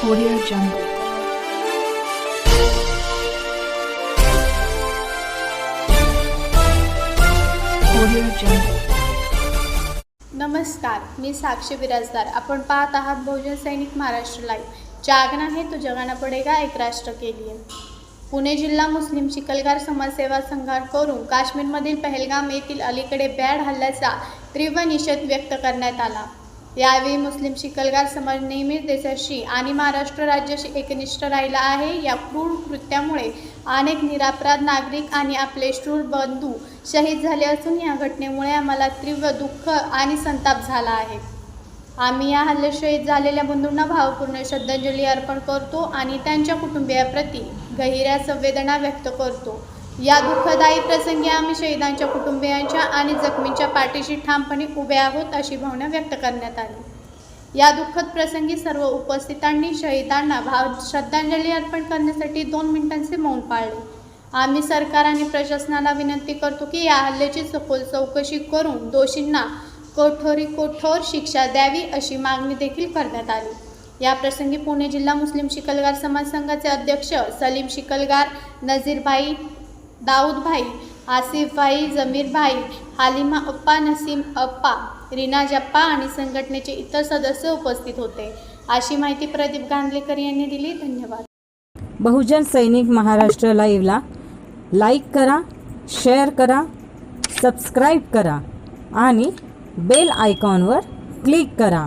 Audio Jungle. Audio Jungle. नमस्कार मी साक्षी बिराजदार आपण पाहत आहात बहुजन सैनिक महाराष्ट्र लाईव्ह जागना हे तो जगाना पडेगा एक राष्ट्र के लिए पुणे जिल्हा मुस्लिम चिखलगार समाजसेवा संघाकडून काश्मीरमधील पहलगाम येथील अलीकडे बॅड हल्ल्याचा तीव्र निषेध व्यक्त करण्यात आला यावेळी मुस्लिम शिकलगार समाज नेहमीच देशाशी आणि महाराष्ट्र राज्याशी एकनिष्ठ राहिला आहे. या क्रूर कृत्यामुळे अनेक निरापराध नागरिक आणि आपले शूर बंधू शहीद झाले असून या घटनेमुळे आम्हाला तीव्र दुःख आणि संताप झाला आहे. आम्ही या हल्ले शहीद झालेल्या बंधूंना भावपूर्ण श्रद्धांजली अर्पण करतो आणि त्यांच्या कुटुंबियाप्रती गहिऱ्या संवेदना व्यक्त करतो. या दुःखदायी प्रसंगी आम्ही शहीदांच्या कुटुंबियांच्या आणि जखमींच्या पाठीशी ठामपणे उभे आहोत अशी भावना व्यक्त करण्यात आली. या दुःखद प्रसंगी सर्व उपस्थितांनी शहीदांना भाव श्रद्धांजली अर्पण करण्यासाठी दोन मिनिटांचे मौन पाळले. आम्ही सरकार आणि प्रशासनाला विनंती करतो की या हल्ल्याची सखोल चौकशी करून दोषींना कठोरी कठोर शिक्षा द्यावी अशी मागणी देखील करण्यात आली. या प्रसंगी पुणे जिल्हा मुस्लिम शिकलगार समाज संघाचे अध्यक्ष सलीम शिकलगार नझीरभाई दाऊदभाई आसिफभाई जमीरभाई हालिमा अप्पा नसीम अप्पा रीना जप्पा आणि संघटनेचे इतर सदस्य उपस्थित होते. अशी माहिती प्रदीप गांधलेकर यांनी दिली. धन्यवाद. बहुजन सैनिक महाराष्ट्र लाईव्हला लाईक करा शेअर करा सबस्क्राईब करा आणि बेल आयकॉनवर क्लिक करा.